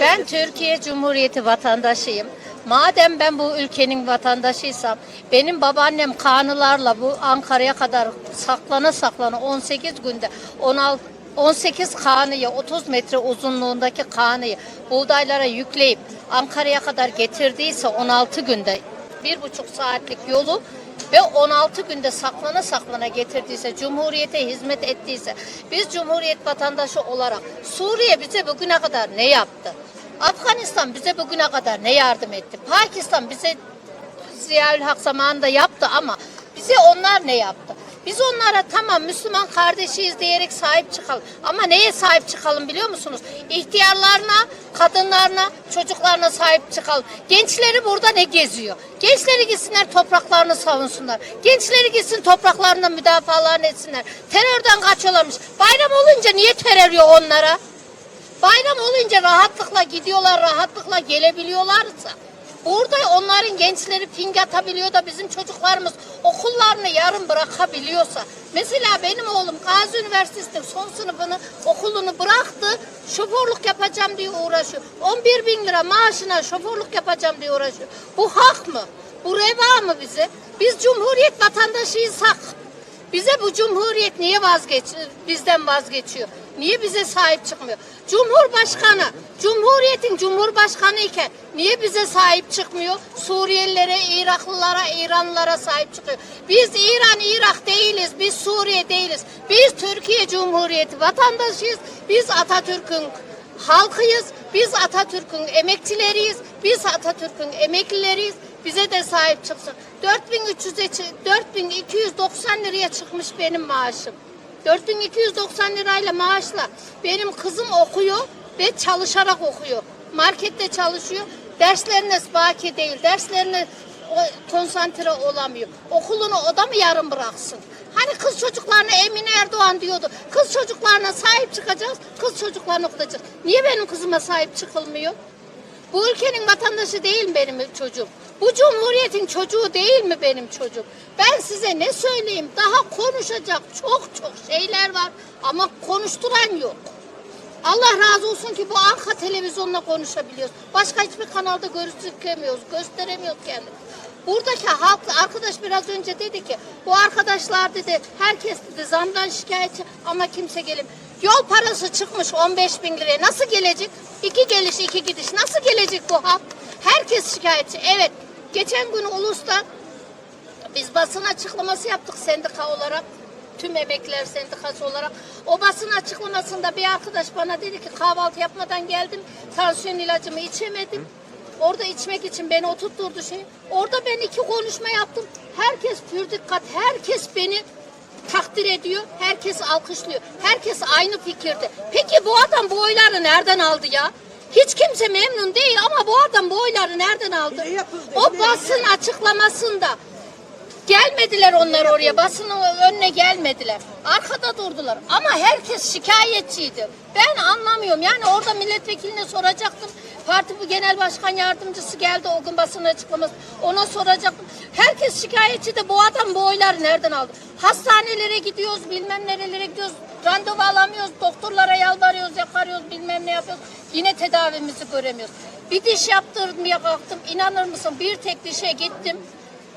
Ben Türkiye Cumhuriyeti vatandaşıyım. Madem ben bu ülkenin vatandaşıysam, benim babaannem kanılarla bu Ankara'ya kadar saklana saklana 18 günde 16 18 kanıyı 30 metre uzunluğundaki kanıyı buğdaylara yükleyip Ankara'ya kadar getirdiyse 16 günde bir buçuk saatlik yolu ve 16 günde saklana saklana getirdiyse, Cumhuriyete hizmet ettiyse, biz Cumhuriyet vatandaşı olarak Suriye bize bugüne kadar ne yaptı? Afganistan bize bugüne kadar ne yardım etti? Pakistan bize Ziyaül Hak zamanında yaptı ama bize onlar ne yaptı? Biz onlara tamam Müslüman kardeşiyiz diyerek sahip çıkalım. Ama neye sahip çıkalım biliyor musunuz? İhtiyarlarına, kadınlarına, çocuklarına sahip çıkalım. Gençleri burada ne geziyor? Gençleri gitsinler topraklarını savunsunlar. Gençleri gitsin topraklarında müdafalarını etsinler. Terörden kaçıyorlarmış. Bayram olunca niye terör yok onlara? Bayram olunca rahatlıkla gidiyorlar, rahatlıkla gelebiliyorlarsa. Burada onların gençleri ping atabiliyor da bizim çocuklarımız okullarını yarım bırakabiliyorsa. Mesela benim oğlum Gazi Üniversitesi'nde son sınıfını okulunu bıraktı. Şoförlük yapacağım diye uğraşıyor. 11 bin lira maaşına şoförlük yapacağım diye uğraşıyor. Bu hak mı? Bu reva mı bize? Biz cumhuriyet vatandaşıysak bize bu cumhuriyet niye vazgeç bizden vazgeçiyor? Niye bize sahip çıkmıyor? Cumhurbaşkanı, Cumhuriyetin Cumhurbaşkanı iken niye bize sahip çıkmıyor? Suriyelilere, Iraklılara, İranlılara sahip çıkıyor. Biz İran, Irak değiliz, biz Suriye değiliz. Biz Türkiye Cumhuriyeti vatandaşıyız. Biz Atatürk'ün halkıyız. Biz Atatürk'ün emekçileriyiz. Biz Atatürk'ün emeklileriyiz. Bize de sahip çıksın. 4300'e çı- 4290 liraya çıkmış benim maaşım. 4290 lirayla maaşla benim kızım okuyor ve çalışarak okuyor. Markette çalışıyor. Derslerine baki değil. Derslerine konsantre olamıyor. Okulunu o da mı yarım bıraksın? Hani kız çocuklarına Emine Erdoğan diyordu. Kız çocuklarına sahip çıkacağız. Kız çocuklarını okutacağız. Niye benim kızıma sahip çıkılmıyor? Bu ülkenin vatandaşı değil benim çocuğum? Bu cumhuriyetin çocuğu değil mi benim çocuğum? Ben size ne söyleyeyim? Daha konuşacak çok çok şeyler var ama konuşturan yok. Allah razı olsun ki bu arka televizyonla konuşabiliyoruz. Başka hiçbir kanalda gözükemiyoruz, gösteremiyoruz kendimizi. Buradaki halk, arkadaş biraz önce dedi ki, bu arkadaşlar dedi, herkes dedi zamdan şikayetçi ama kimse gelim. Yol parası çıkmış 15 bin liraya. Nasıl gelecek? İki geliş, iki gidiş. Nasıl gelecek bu halk? Herkes şikayetçi. Evet, geçen gün Ulus'ta biz basın açıklaması yaptık sendika olarak. Tüm emekliler sendikası olarak. O basın açıklamasında bir arkadaş bana dedi ki kahvaltı yapmadan geldim. Tansiyon ilacımı içemedim. Orada içmek için beni oturtturdu şey. Orada ben iki konuşma yaptım. Herkes pür dikkat. Herkes beni takdir ediyor. Herkes alkışlıyor. Herkes aynı fikirde. Peki bu adam bu oyları nereden aldı ya? Hiç kimse memnun değil ama bu adam bu oyları nereden aldı? O basın açıklamasında Gelmediler onlar oraya. Basının önüne gelmediler. Arkada durdular. Ama herkes şikayetçiydi. Ben anlamıyorum. Yani orada milletvekiline soracaktım. Parti bu genel başkan yardımcısı geldi o gün basın açıklaması. Ona soracaktım. Herkes şikayetçi de bu adam bu oyları nereden aldı? Hastanelere gidiyoruz, bilmem nerelere gidiyoruz. Randevu alamıyoruz, doktorlara yalvarıyoruz, yakarıyoruz, bilmem ne yapıyoruz. Yine tedavimizi göremiyoruz. Bir diş yaptırmaya kalktım. İnanır mısın bir tek dişe gittim.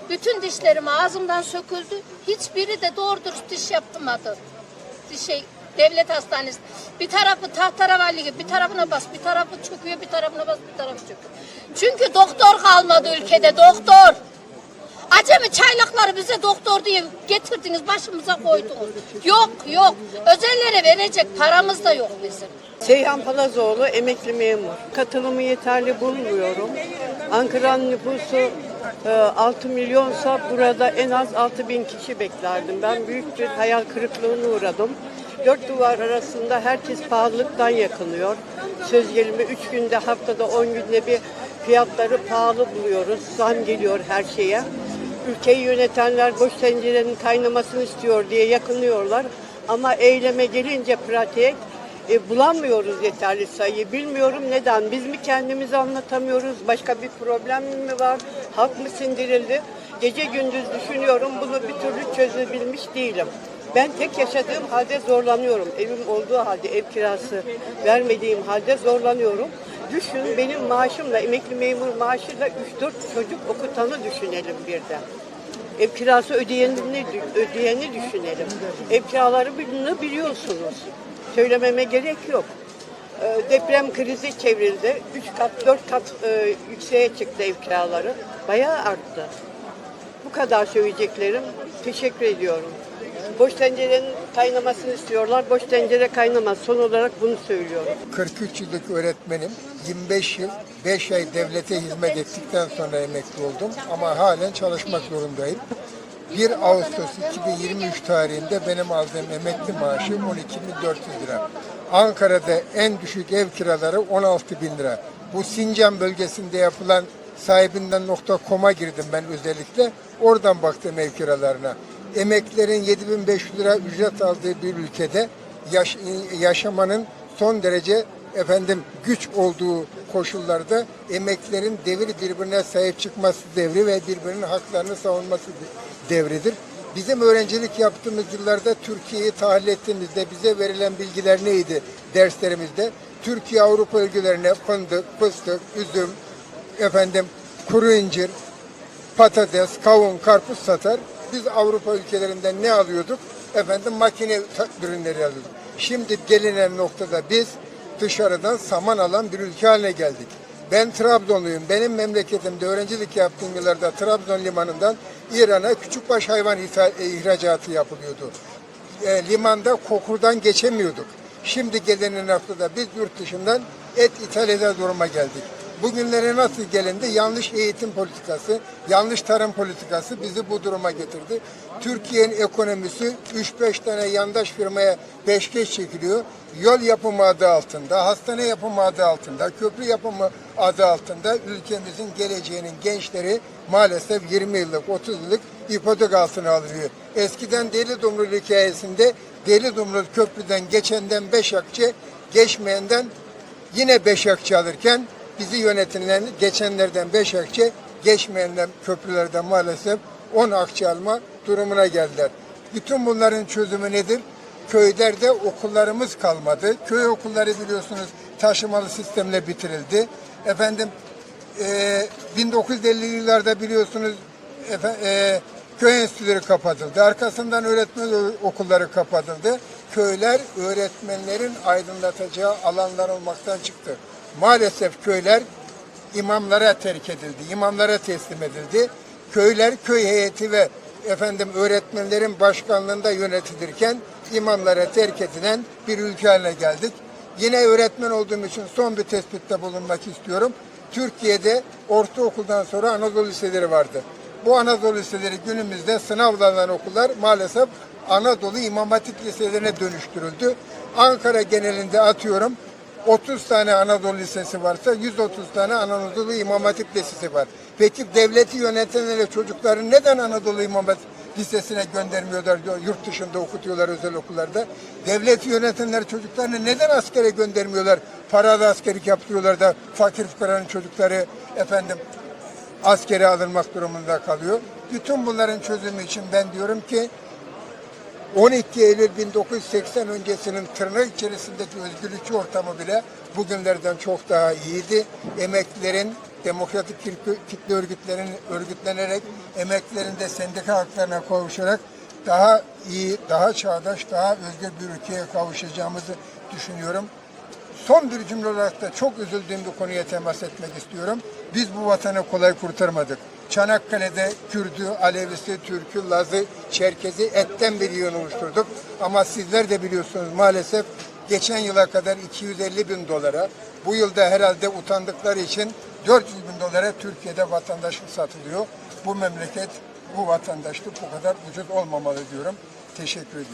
Bütün dişlerim ağzımdan söküldü. Hiçbiri de doğru diş yaptırmadı. Bir şey devlet hastanesi. Bir tarafı tahtaravalli gibi bir tarafına bas, bir tarafı çöküyor, bir tarafına bas, bir tarafı çöküyor. Çünkü doktor kalmadı ülkede, doktor. Acemi çaylakları bize doktor diye getirdiniz, başımıza koydunuz. Yok, yok. Özellere verecek paramız da yok bizim. Seyhan Palazoğlu emekli memur. Katılımı yeterli bulmuyorum. Ankara'nın nüfusu e, 6 milyonsa burada en az 6 bin kişi beklerdim. Ben büyük bir hayal kırıklığına uğradım. Dört duvar arasında herkes pahalılıktan yakınıyor. Söz gelimi 3 günde haftada 10 günde bir fiyatları pahalı buluyoruz. Zam geliyor her şeye. Ülkeyi yönetenler boş tencerenin kaynamasını istiyor diye yakınıyorlar. Ama eyleme gelince pratik e, bulamıyoruz yeterli sayı. Bilmiyorum neden. Biz mi kendimizi anlatamıyoruz? Başka bir problem mi var? Halk mı sindirildi? Gece gündüz düşünüyorum. Bunu bir türlü çözebilmiş değilim. Ben tek yaşadığım halde zorlanıyorum. Evim olduğu halde, ev kirası vermediğim halde zorlanıyorum. düşün benim maaşımla, emekli memur maaşıyla 3-4 çocuk okutanı düşünelim birden. Ev kirası ödeyeni, ödeyeni düşünelim. Ev kiralarını biliyorsunuz. Söylememe gerek yok. Ee, Deprem krizi çevrildi. 3 kat, 4 kat e, yükseğe çıktı ev kiraları. Bayağı arttı. Bu kadar söyleyeceklerim. Teşekkür ediyorum. Boş tencerenin kaynamasını istiyorlar. Boş tencere kaynamaz. Son olarak bunu söylüyorum. 43 yıllık öğretmenim. 25 yıl, 5 ay devlete hizmet ettikten sonra emekli oldum. Ama halen çalışmak zorundayım. 1 Ağustos 2023 tarihinde benim aldığım emekli maaşı 12.400 lira. Ankara'da en düşük ev kiraları 16 bin lira. Bu Sincan bölgesinde yapılan sahibinden .com'a girdim ben özellikle. Oradan baktım ev kiralarına. Emeklilerin 7500 lira ücret aldığı bir ülkede yaş- yaşamanın son derece efendim güç olduğu koşullarda emeklerin devir birbirine sahip çıkması devri ve birbirinin haklarını savunması devridir. Bizim öğrencilik yaptığımız yıllarda Türkiye'yi tahlil ettiğimizde bize verilen bilgiler neydi derslerimizde? Türkiye Avrupa ülkelerine fındık, fıstık, üzüm, efendim kuru incir, patates, kavun, karpuz satar. Biz Avrupa ülkelerinden ne alıyorduk? Efendim makine ürünleri alıyorduk. Şimdi gelinen noktada biz dışarıdan saman alan bir ülke haline geldik. Ben Trabzonluyum. Benim memleketimde öğrencilik yaptığım yıllarda Trabzon limanından İran'a küçükbaş hayvan ihracatı yapılıyordu. E, limanda kokurdan geçemiyorduk. Şimdi gelinen noktada biz yurt dışından et ithal eder duruma geldik. Bugünlere nasıl gelindi? Yanlış eğitim politikası, yanlış tarım politikası bizi bu duruma getirdi. Türkiye'nin ekonomisi 3-5 tane yandaş firmaya peşkeş çekiliyor. Yol yapımı adı altında, hastane yapımı adı altında, köprü yapımı adı altında ülkemizin geleceğinin gençleri maalesef 20 yıllık, 30 yıllık ipotek altına alıyor. Eskiden Deli Dumrul hikayesinde Deli Dumrul köprüden geçenden beş akçe, geçmeyenden yine beş akçe alırken bizi yönetilen geçenlerden beş akçe, geçmeyenler köprülerden maalesef 10 akçe alma durumuna geldiler. Bütün bunların çözümü nedir? Köylerde okullarımız kalmadı. Köy okulları biliyorsunuz taşımalı sistemle bitirildi. Efendim e, 1950'li yıllarda biliyorsunuz efe, e, köy enstitüleri kapatıldı. Arkasından öğretmen okulları kapatıldı. Köyler öğretmenlerin aydınlatacağı alanlar olmaktan çıktı. Maalesef köyler imamlara terk edildi, imamlara teslim edildi. Köyler köy heyeti ve efendim öğretmenlerin başkanlığında yönetilirken imamlara terk edilen bir ülke haline geldik. Yine öğretmen olduğum için son bir tespitte bulunmak istiyorum. Türkiye'de ortaokuldan sonra Anadolu liseleri vardı. Bu Anadolu liseleri günümüzde sınavlanan okullar maalesef Anadolu İmam Hatip liselerine dönüştürüldü. Ankara genelinde atıyorum 30 tane Anadolu Lisesi varsa 130 tane Anadolu İmam Hatip Lisesi var. Peki devleti yönetenlere çocukları neden Anadolu İmam Hatip Lisesi'ne göndermiyorlar, yurt dışında okutuyorlar özel okullarda? Devleti yönetenler çocuklarını neden askere göndermiyorlar? Paralı askerlik yaptırıyorlar da fakir fukaranın çocukları efendim askere alınmak durumunda kalıyor. Bütün bunların çözümü için ben diyorum ki 12 Eylül 1980 öncesinin tırnak içerisindeki özgürlükçü ortamı bile bugünlerden çok daha iyiydi. Emeklilerin demokratik kitle- örgütlerin örgütlenerek emeklilerin de sendika haklarına kavuşarak daha iyi, daha çağdaş, daha özgür bir ülkeye kavuşacağımızı düşünüyorum. Son bir cümle olarak da çok üzüldüğüm bir konuya temas etmek istiyorum. Biz bu vatanı kolay kurtarmadık. Çanakkale'de Kürdü, Alevisi, Türk'ü, Laz'ı, Çerkez'i etten bir yığın oluşturduk. Ama sizler de biliyorsunuz maalesef geçen yıla kadar 250 bin dolara, bu yılda herhalde utandıkları için 400 bin dolara Türkiye'de vatandaşlık satılıyor. Bu memleket, bu vatandaşlık bu kadar ucuz olmamalı diyorum. Teşekkür ediyorum.